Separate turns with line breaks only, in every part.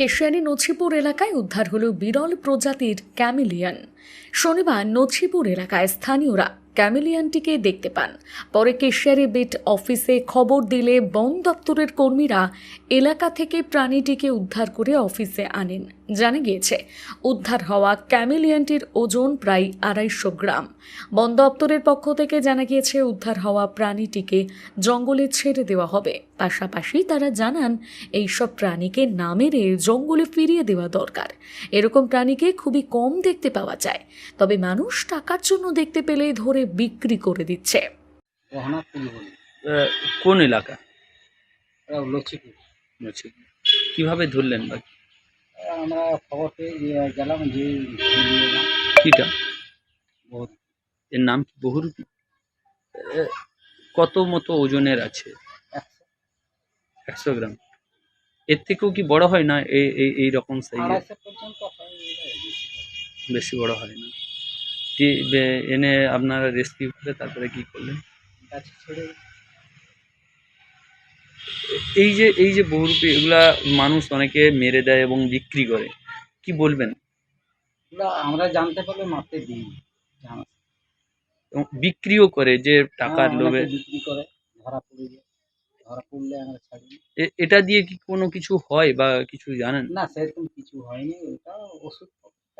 কেশিয়ানি নছিপুর এলাকায় উদ্ধার হল বিরল প্রজাতির ক্যামিলিয়ান। শনিবার নছিপুর এলাকায় স্থানীয়রা ক্যামেলিয়ানটিকে দেখতে পান। পরে কেশিয়ারি বিট অফিসে খবর দিলে বন দপ্তরের কর্মীরা এলাকা থেকে প্রাণীটিকে উদ্ধার করে অফিসে আনেন। জানা গিয়েছে, উদ্ধার হওয়া ক্যামেলিয়ানটির ওজন প্রায় আড়াইশো গ্রাম। বন দপ্তরের পক্ষ থেকে জানা গিয়েছে, উদ্ধার হওয়া প্রাণীটিকে জঙ্গলে ছেড়ে দেওয়া হবে। পাশাপাশি তারা জানান এই সব প্রাণীকে না মেরে জঙ্গলে ফিরিয়ে দেওয়া দরকার। এরকম প্রাণীকে খুবই কম দেখতে পাওয়া যায়। তবে মানুষ টাকার জন্য দেখতে পেলেই ধরে বিক্রি করে দিচ্ছে।
কোন এলাকা? কীভাবে ধরলেন বা
আমরা খবর পেয়ে গেলাম যে
কিটা? এর নাম কি বহুরূপী? কত মতো ওজনের আছে?
একশো।
গ্রাম। এর থেকেও কি বড় হয় না এই এই এই রকম সাইজের
বেশি
বড় হয় না। এনে আপনারা রেস্কিউ করে তারপরে কি করলেন? এই যে এই যে বহু বহুরূপী এগুলা মানুষ অনেকে মেরে দেয় এবং বিক্রি করে কি বলবেন?
আমরা জানতে পারলে মারতে দিই।
এবং বিক্রিও করে যে টাকার
হ্যাঁ,
লোভে।
বিক্রি করে ধরা পড়ে যায়। ধরা পড়লে আমরা ছাড়ি।
এটা দিয়ে কি কোনো কিছু হয় বা কিছু জানেন?
না সেরকম কিছু হয়নি। ওটা ওষুধ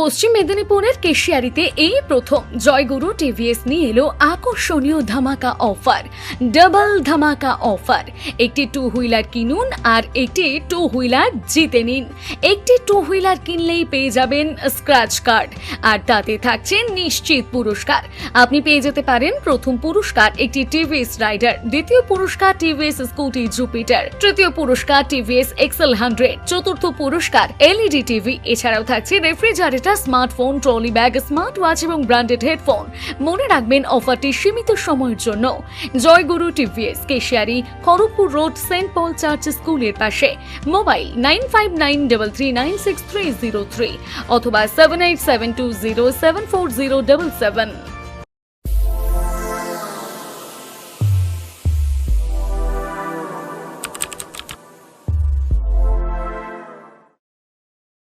পশ্চিম মেদিনীপুরের কেশিয়ারিতে এই প্রথম জয়গুরু টিভিএস নিয়ে এলো আকর্ষণীয় ধামাকা অফার, ডাবল ধামাকা অফার। একটি টু হুইলার কিনুন আর একটি টু হুইলার জিতে নিন। একটি টু হুইলার কিনলেই পেয়ে যাবেন স্ক্র্যাচ কার্ড। আর তাতে থাকছে নিশ্চিত পুরস্কার। আপনি পেয়ে যেতে পারেন প্রথম পুরস্কার একটি টিভিএস রাইডার, দ্বিতীয় পুরস্কার টিভিএস স্কুটি জুপিটার, তৃতীয় পুরস্কার টিভিএস এক্সেল হান্ড্রেড, চতুর্থ পুরস্কার এলইডি টিভি। এছাড়াও থাকছে refrigerator smartphone trolley bag smart watch এবং ব্র্যান্ডেড হেডফোন মনে রাখবেন অফারটি সীমিত সময়ের জন্য। Joyguru TVS, Keshiary, Kharagpur road, Saint Paul church স্কুলের পাশে। Mobile nine five nine double nine six three zero three অথবা seven eight seven two zero seven four zero seven